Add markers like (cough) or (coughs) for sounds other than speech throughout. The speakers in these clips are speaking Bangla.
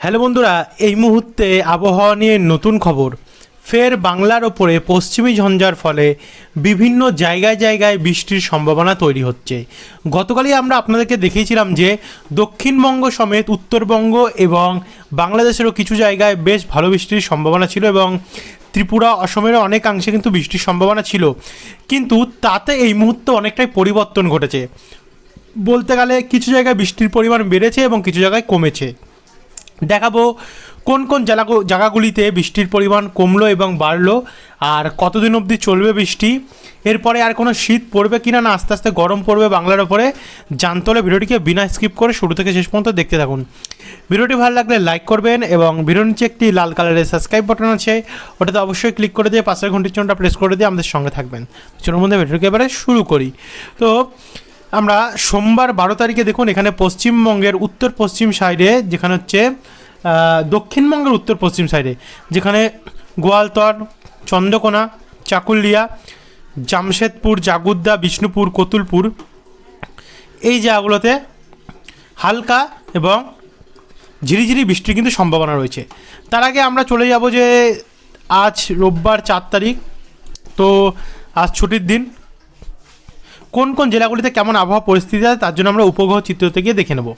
হ্যালো বন্ধুরা, এই মুহূর্তে আবহাওয়া নিয়ে নতুন খবর। ফের বাংলার ওপরে পশ্চিমী ঝঞ্ঝার ফলে বিভিন্ন জায়গায় জায়গায় বৃষ্টির সম্ভাবনা তৈরি হচ্ছে। গতকালই আমরা আপনাদেরকে দেখিয়েছিলাম যে দক্ষিণবঙ্গ সমেত উত্তরবঙ্গ এবং বাংলাদেশেরও কিছু জায়গায় বেশ ভালো বৃষ্টির সম্ভাবনা ছিল এবং ত্রিপুরা, অসমেরও অনেকাংশে কিন্তু বৃষ্টির সম্ভাবনা ছিল। কিন্তু তাতে এই মুহূর্তে অনেকটাই পরিবর্তন ঘটেছে। বলতে গেলে কিছু জায়গায় বৃষ্টির পরিমাণ বেড়েছে এবং কিছু জায়গায় কমেছে। দেখাবো কোন কোন জেলা জায়গাগুলিতে বৃষ্টির পরিমাণ কমলো এবং বাড়লো আর কতদিন অবধি চলবে বৃষ্টি। এরপরে আর কোনো শীত পড়বে কিনা না আস্তে আস্তে গরম পড়বে বাংলার ওপরে, জানতে হলে ভিডিওটিকে বিনা স্কিপ করে শুরু থেকে শেষ পর্যন্ত দেখতে থাকুন। ভিডিওটি ভালো লাগলে লাইক করবেন এবং ভিডিওর নিচে একটি লাল কালারের সাবস্ক্রাইব বাটন আছে, ওটাতে অবশ্যই ক্লিক করে দিয়ে পাশের ঘন্টির চিহ্নটা প্রেস করে দিয়ে আমাদের সঙ্গে থাকবেন। চলুন মধ্যে ভিডিওকে এবারে শুরু করি। তো আমরা সোমবার বারো তারিখে দেখুন, এখানে পশ্চিমবঙ্গের উত্তর পশ্চিম সাইডে, যেখানে হচ্ছে দক্ষিণবঙ্গের উত্তর পশ্চিম সাইডে, যেখানে গোয়ালতর, চন্দ্রকোনা, চাকুলিয়া, জামশেদপুর, জাগুদ্দা, বিষ্ণুপুর, কতুলপুর, এই জায়গাগুলোতে হালকা এবং ঝিরিঝিরি বৃষ্টির কিন্তু সম্ভাবনা রয়েছে। তার আগে আমরা চলে যাব যে আজ রোববার চার তারিখ, তো আজ ছুটির দিন। কোন কোন জেলাগুলিতে কেমন আবহাওয়া পরিস্থিতি আছে তার জন্য আমরা উপগ্রহ চিত্রতে গিয়ে দেখে নেব।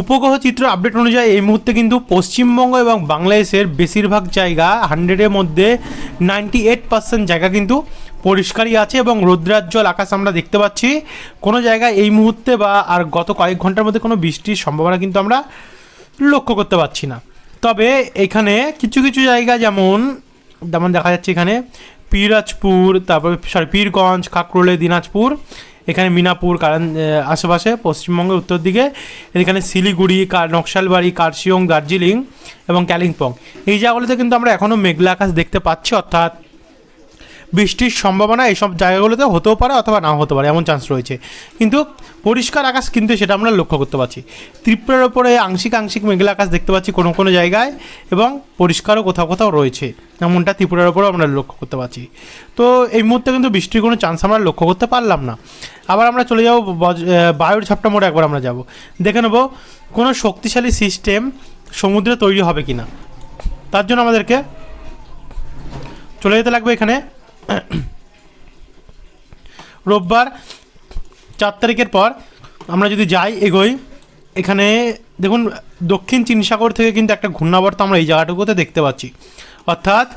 উপগ্রহ চিত্র আপডেট অনুযায়ী এই মুহূর্তে কিন্তু পশ্চিমবঙ্গ এবং বাংলাদেশের বেশিরভাগ জায়গা হান্ড্রেডের মধ্যে নাইনটি এইট পার্সেন্ট জায়গা কিন্তু পরিষ্কারই আছে এবং রৌদ্রাজ্জ্বল আকাশ আমরা দেখতে পাচ্ছি। কোনো জায়গায় এই মুহূর্তে বা আর গত কয়েক ঘণ্টার মধ্যে কোনো বৃষ্টির সম্ভাবনা কিন্তু আমরা লক্ষ্য করতে পারছি না। তবে এখানে কিছু কিছু জায়গা যেমন যেমন দেখা যাচ্ছে এখানে পিরাজপুর, তারপরে সরি পীরগঞ্জ, কাকরোলে, দিনাজপুর, এখানে মিনাপুর, কারণ আশেপাশে, পশ্চিমবঙ্গের উত্তর দিকে, এখানে শিলিগুড়ি নকশালবাড়ি, কার্শিয়ং, দার্জিলিং এবং কালিম্পং। এই জায়গাগুলোতে কিন্তু আমরা এখনও মেঘলা আকাশ দেখতে পাচ্ছি, অর্থাৎ বৃষ্টির সম্ভাবনা এইসব জায়গাগুলোতে হতেও পারে অথবা নাও হতে পারে, এমন চান্স রয়েছে। কিন্তু পরিষ্কার আকাশ কিন্তু সেটা আমরা লক্ষ্য করতে পারছি। ত্রিপুরার ওপরে আংশিক আংশিক মেঘলা আকাশ দেখতে পাচ্ছি কোনো কোনো জায়গায় এবং পরিষ্কারও কোথাও কোথাও রয়েছে। এমনটা ত্রিপুরার ওপরেও আমরা লক্ষ্য করতে পারছি। তো এই মুহূর্তে কিন্তু বৃষ্টির কোনো চান্স আমরা লক্ষ্য করতে পারলাম না। আবার আমরা চলে যাব বায়ুর ঝাপটা মোড়ে একবার আমরা যাব। দেখে নেব কোনো শক্তিশালী সিস্টেম সমুদ্রে তৈরি হবে কি না তার জন্য আমাদেরকে চলে যেতে লাগবে এখানে। (coughs) রোববার চার তারিখের পর আমরা যদি যাই এগোই, এখানে দেখুন দক্ষিণ চীন সাগর থেকে কিন্তু একটা ঘূর্ণাবর্ত আমরা এই জায়গাটুকুতে দেখতে পাচ্ছি। অর্থাৎ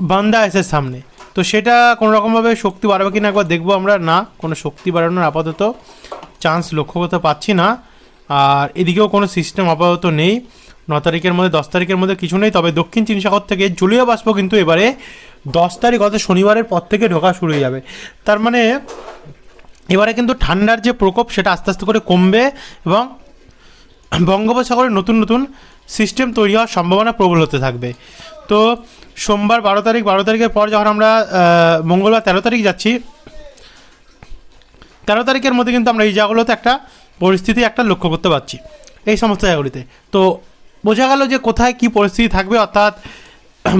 বান্দা এসের সামনে। তো সেটা কোনো রকমভাবে শক্তি বাড়াবে কিনা একবার দেখব আমরা। না, কোনো শক্তি বাড়ানোর আপাতত চান্স লক্ষ্য করতে পারছি না। আর এদিকেও কোনো সিস্টেম আপাতত নেই। ন তারিখের মধ্যে, দশ তারিখের মধ্যে কিছু নেই। তবে দক্ষিণ চীন সাগর থেকে জলীয় বাষ্প কিন্তু এবারে দশ তারিখ অর্থাৎ শনিবারের পর থেকে ঢোকা শুরু হয়ে যাবে। তার মানে এবারে কিন্তু ঠান্ডার যে প্রকোপ সেটা আস্তে আস্তে করে কমবে এবং বঙ্গোপসাগরে নতুন নতুন সিস্টেম তৈরি হওয়ার সম্ভাবনা প্রবল হতে থাকবে। তো সোমবার বারো তারিখ, বারো তারিখের পর যখন আমরা মঙ্গলবার তেরো তারিখ যাচ্ছি, তেরো তারিখের মধ্যে কিন্তু আমরা এই জায়গাগুলোতে একটা পরিস্থিতি একটা লক্ষ্য করতে পারছি, এই সমস্ত জায়গাগুলিতে। তো বোঝা গেল যে কোথায় কি পরিস্থিতি থাকবে, অর্থাৎ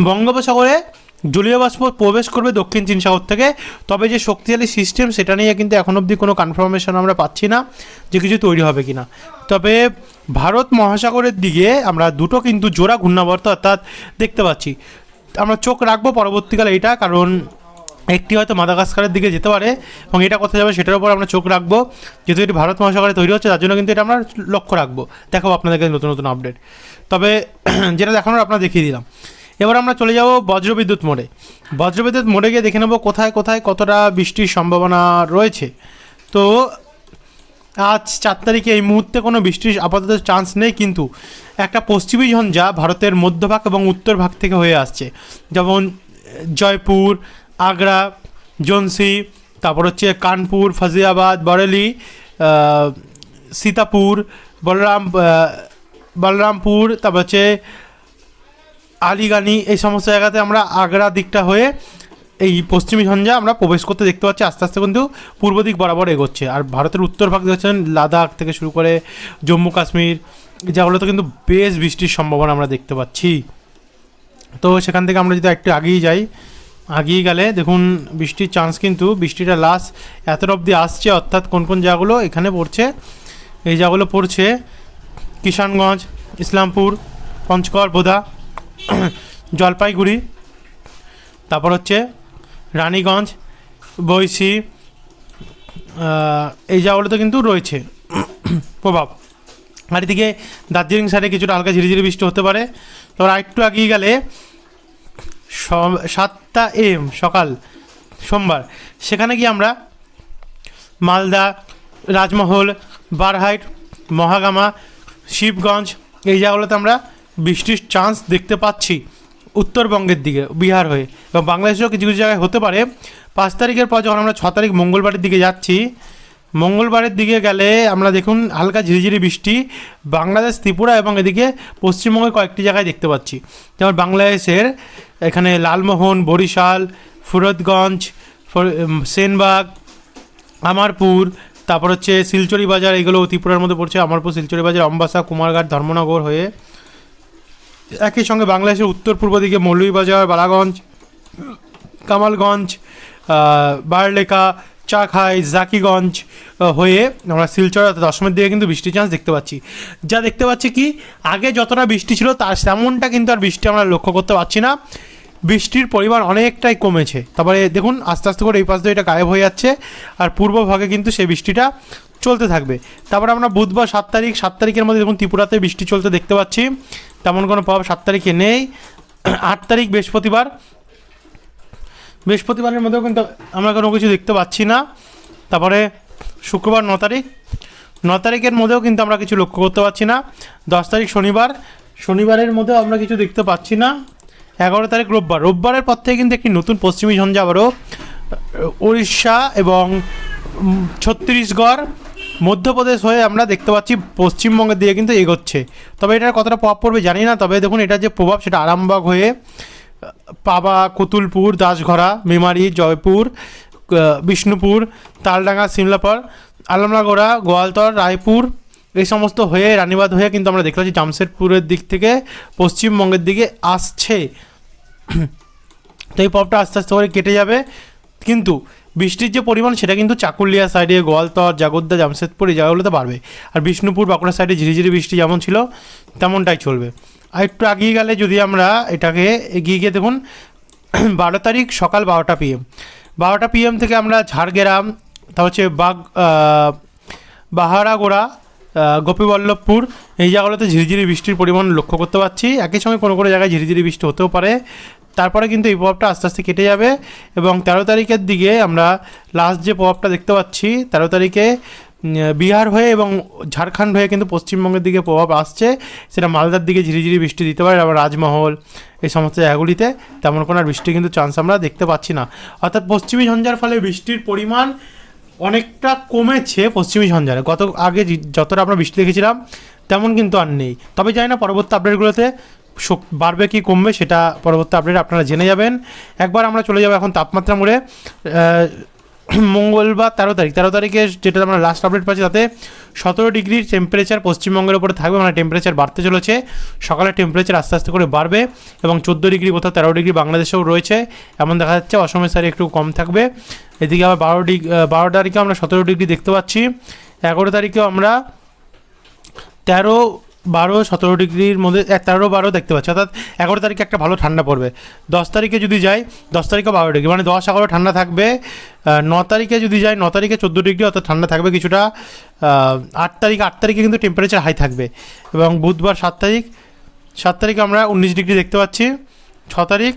বঙ্গোপসাগরে জলীয় বাষ্প প্রবেশ করবে দক্ষিণ চীন সাগর থেকে। তবে যে শক্তিশালী সিস্টেম সেটা নিয়ে কিন্তু এখন অবধি কোনো কনফার্মেশন আমরা পাচ্ছি না যে কিছু তৈরি হবে কিনা। তবে ভারত মহাসাগরের দিকে আমরা দুটো কিন্তু জোড়া ঘূর্ণাবর্ত অর্থাৎ দেখতে পাচ্ছি। আমরা চোখ রাখব পরবর্তীকালে এটা, কারণ একটি হয়তো মাদাগাস্কারের দিকে যেতে পারে এবং এটা কোথায় যাবে সেটার উপর আমরা চোখ রাখব। যেহেতু এটি ভারত মহাসাগরে তৈরি হচ্ছে, তার জন্য কিন্তু এটা আমরা লক্ষ্য রাখব। দেখাবো আপনাদেরকে নতুন নতুন আপডেট তবে (clears throat) যেটা দেখানোর আপনারা দেখিয়ে দিলাম। এবার আমরা চলে যাব বজ্রবিদ্যুৎ মোড়ে। বজ্রবিদ্যুৎ মোড়ে গিয়ে দেখে নেব কোথায় কোথায় কতটা বৃষ্টির সম্ভাবনা রয়েছে। তো আজ চার তারিখে এই মুহূর্তে কোনো বৃষ্টির আপাতত চান্স নেই, কিন্তু একটা পশ্চিমী ঝঞ্ঝা ভারতের মধ্যভাগ এবং উত্তর ভাগ থেকে হয়ে আসছে। যেমন জয়পুর, আগ্রা জোনসি তারপর হচ্ছে কানপুর ফাজিয়াবাদ বরেলি সীতাপুর, বলরাম বলরামপুর, তারপর হচ্ছে আলিগানি, এই সমস্ত জায়গাতে আমরা আগ্রা দিকটা হয়ে এই পশ্চিমী ঝঞ্ঝা আমরা প্রবেশ করতে দেখতে পাচ্ছি। আস্তে আস্তে কিন্তু পূর্ব দিক বরাবর এগোচ্ছে। আর ভারতের উত্তর ভাগ দেখছেন লাদাখ থেকে শুরু করে জম্মু কাশ্মীর এই জায়গাগুলোতে কিন্তু বেশ বৃষ্টির সম্ভাবনা আমরা দেখতে পাচ্ছি। তো সেখান থেকে আমরা যদি একটু আগেই যাই আগিয়ে গেলে দেখুন বৃষ্টির চান্স কিন্তু, বৃষ্টিটা লাস্ট এতটা অবধি আসছে, অর্থাৎ কোন কোন জায়গাগুলো এখানে পড়ছে? এই জায়গাগুলো পড়ছে কিষানগঞ্জ, ইসলামপুর, পঞ্চগড়, বোদা। (clears throat) জলপাইগুড়ি, তারপর হচ্ছে রানীগঞ্জ, বৈশি এই জায়গাগুলোতে কিন্তু রয়েছে, (clears throat) প্রভাব। আর এদিকে দার্জিলিং সাইডে কিছুটা হালকা ঝিরিঝিরি বৃষ্টি হতে পারে। তারপর আরেকটু আগিয়ে গেলে সাতটা এম, সকাল, সোমবার, সেখানে গিয়ে আমরা মালদা, রাজমহল, বারহাইট, মহাগামা, শিবগঞ্জ, এই জায়গাগুলোতে আমরা বৃষ্টির চান্স দেখতে পাচ্ছি উত্তরবঙ্গের দিকে, বিহার হয়ে। এবং বাংলাদেশেও কিছু কিছু জায়গায় হতে পারে। পাঁচ তারিখের পর যখন আমরা ছ তারিখ মঙ্গলবারের দিকে যাচ্ছি, মঙ্গলবারের দিকে গেলে আমরা দেখুন হালকা ঝিরিঝিরি বৃষ্টি, বাংলাদেশ, ত্রিপুরা এবং এদিকে পশ্চিমবঙ্গের কয়েকটি জায়গায় দেখতে পাচ্ছি। যেমন বাংলাদেশের এখানে লালমোহন, বরিশাল, ফুরতগঞ্জ, ফর- সেনবাগ, আমারপুর, তারপর হচ্ছে শিলচরি বাজার এগুলো ত্রিপুরার মধ্যে পড়ছে। আমারপুর শিলচরি বাজার অম্বাসা, কুমারঘাট, ধর্মনগর হয়ে একই সঙ্গে বাংলাদেশের উত্তর পূর্ব দিকে মৌলভীবাজার, বালাগঞ্জ, কামালগঞ্জ বারলেখা চাখাই জাকিগঞ্জ হয়ে আমরা শিলচর অর্থাৎ দশমের দিকে কিন্তু বৃষ্টির চান্স দেখতে পাচ্ছি। যা দেখতে পাচ্ছি কি, আগে যতটা বৃষ্টি ছিল, তার তেমনটা কিন্তু আর বৃষ্টি আমরা লক্ষ্য করতে পারছি না। বৃষ্টির পরিমাণ অনেকটাই কমেছে। তারপরে দেখুন, আস্তে আস্তে করে এই পাশ দিয়ে এটা গায়েব হয়ে যাচ্ছে আর পূর্ব ভাগে কিন্তু সেই বৃষ্টিটা চলতে থাকবে। তারপরে আমরা বুধবার সাত তারিখ, সাত তারিখের মধ্যে দেখুন ত্রিপুরাতে বৃষ্টি চলতে দেখতে পাচ্ছি। তেমন কোনো প্রভাব সাত তারিখে নেই। (clears throat) আট তারিখ বৃহস্পতিবার। বৃহস্পতিবারের মধ্যেও কিন্তু আমরা কোনো কিছু দেখতে পাচ্ছি না। তারপরে শুক্রবার ন তারিখ। ন তারিখের মধ্যেও কিন্তু আমরা কিছু লক্ষ্য করতে পারছি না। দশ তারিখ শনিবার। শনিবারের মধ্যেও আমরা কিছু দেখতে পাচ্ছি না। এগারো তারিখ রোববার। রোববারের পর থেকে কিন্তু একটি নতুন পশ্চিমী ঝঞ্ঝা আবারও উড়িষ্যা এবং ছত্তিশগড় মধ্যপ্রদেশ হয়ে আমরা দেখতে পাচ্ছি পশ্চিমবঙ্গের দিকে কিন্তু এগোচ্ছে। তবে এটার কতটা প্রভাব পড়বে জানি না, তবে দেখুন এটা যে প্রভাব সেটা আরামবাগ হয়ে, পাবা, কতুলপুর, দাসঘরা, মেমারি, জয়পুর বিষ্ণুপুর, তালডাঙ্গা সিমলাপার আলমরাগোড়া গোয়ালতর, রায়পুর, এই সমস্ত হয়ে রানীবাদ হয়ে কিন্তু আমরা দেখতে পাচ্ছি জামশেদপুরের দিক থেকে পশ্চিমবঙ্গের দিকে আসছে। তো এই পপটা আস্তে আস্তে করে কেটে যাবে। কিন্তু বৃষ্টির যে পরিমাণ, সেটা কিন্তু চাকুলিয়া সাইডে গোয়ালতর, জাগদ্দা, জামশেদপুর, এই জায়গাগুলোতে বাড়বে। আর বিষ্ণুপুর, বাঁকুড়া সাইডে ঝিরিঝিরি বৃষ্টি যেমন ছিল, তেমনটাই চলবে। আর একটু এগিয়ে গেলে যদি আমরা এটাকে এগিয়ে গিয়ে দেখুন, (clears throat) বারো তারিখ সকাল বারোটা পিএম বারোটা পিএম থেকে আমরা ঝাড়গ্রাম, তা হচ্ছে বাগ বাহারাগোড়া গোপীবল্লভপুর, এই জায়গাগুলোতে ঝিরিঝিরি বৃষ্টির পরিমাণ লক্ষ্য করতে পারছি। একই সঙ্গে কোনো কোনো জায়গায় ঝিরিঝিরি বৃষ্টি হতেও পারে। তারপরে কিন্তু এই প্রভাবটা আস্তে আস্তে কেটে যাবে এবং তেরো তারিখের দিকে আমরা লাস্ট যে প্রভাবটা দেখতে পাচ্ছি, তেরো তারিখে বিহার হয়ে এবং ঝাড়খণ্ড হয়ে কিন্তু পশ্চিমবঙ্গের দিকে প্রভাব আসছে। সেটা মালদার দিকে ঝিরিঝিরি বৃষ্টি দিতে পারে, আবার রাজমহল, এই সমস্ত জায়গাগুলিতে তেমন কোনো আর বৃষ্টি কিন্তু চান্স আমরা দেখতে পাচ্ছি না। অর্থাৎ পশ্চিমী ঝঞ্ঝার ফলে বৃষ্টির পরিমাণ অনেকটা কমেছে পশ্চিমী ঝঞ্ঝারে। গত আগে যতটা আমরা বৃষ্টি দেখেছিলাম, তেমন কিন্তু আর নেই। তবে জানি না, পরবর্তী আপডেটগুলোতে বাড়বে কি কমবে সেটা পরবর্তী আপডেট আপনারা জেনে যাবেন। একবার আমরা চলে যাব এখন তাপমাত্রা মোড়ে। (clears throat) মঙ্গলবার তেরো তারিখ, তেরো তারিখে যেটা আমরা লাস্ট আপডেট পাচ্ছি তাতে সতেরো ডিগ্রি টেম্পারেচার পশ্চিমবঙ্গের উপরে থাকবে মানে টেম্পারেচার বাড়তে চলেছে। সকালে টেম্পারেচার আস্তে আস্তে করে বাড়বে এবং চোদ্দ ডিগ্রি কোথাও তেরো ডিগ্রি বাংলাদেশেও রয়েছে। এমন দেখা যাচ্ছে অসমের সাইডে একটু কম থাকবে। এদিকে আবার বারো ডিগ্রি বারো তারিখে আমরা সতেরো ডিগ্রি দেখতে পাচ্ছি। এগারো তারিখেও আমরা তেরো বারো, সতেরো ডিগ্রির মধ্যে তেরো, বারো দেখতে পাচ্ছি। অর্থাৎ এগারো তারিখে একটা ভালো ঠান্ডা পড়বে। দশ তারিখে যদি যাই, দশ তারিখে বারো ডিগ্রি মানে দশ, এগারো ঠান্ডা থাকবে। ন তারিখে যদি যাই, ন তারিখে চোদ্দ ডিগ্রি, অর্থাৎ ঠান্ডা থাকবে কিছুটা। আট তারিখ, আট তারিখে কিন্তু টেম্পারেচার হাই থাকবে। এবং বুধবার সাত তারিখ, সাত তারিখে আমরা উনিশ ডিগ্রি দেখতে পাচ্ছি। ছ তারিখ,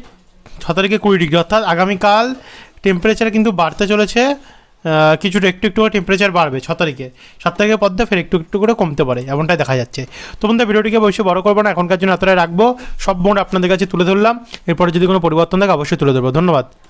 ছ তারিখে কুড়ি ডিগ্রি, অর্থাৎ আগামীকাল টেম্পারেচার কিন্তু বাড়তে চলেছে। কিছুটা একটু একটু করে টেম্পারেচার বাড়বে, ছ তারিখে। সাত তারিখের পর ফের একটু একটু করে কমতে পারে, এমনটাই দেখা যাচ্ছে। তো বন্ধুরা, ভিডিওটিকে অবশ্যই বড় করব না, এখনকার জন্য এতটাই রাখব। সব বোন আপনাদের কাছে তুলে ধরলাম। এরপরে যদি কোনো পরিবর্তন থাকে, অবশ্যই তুলে ধরবো। ধন্যবাদ।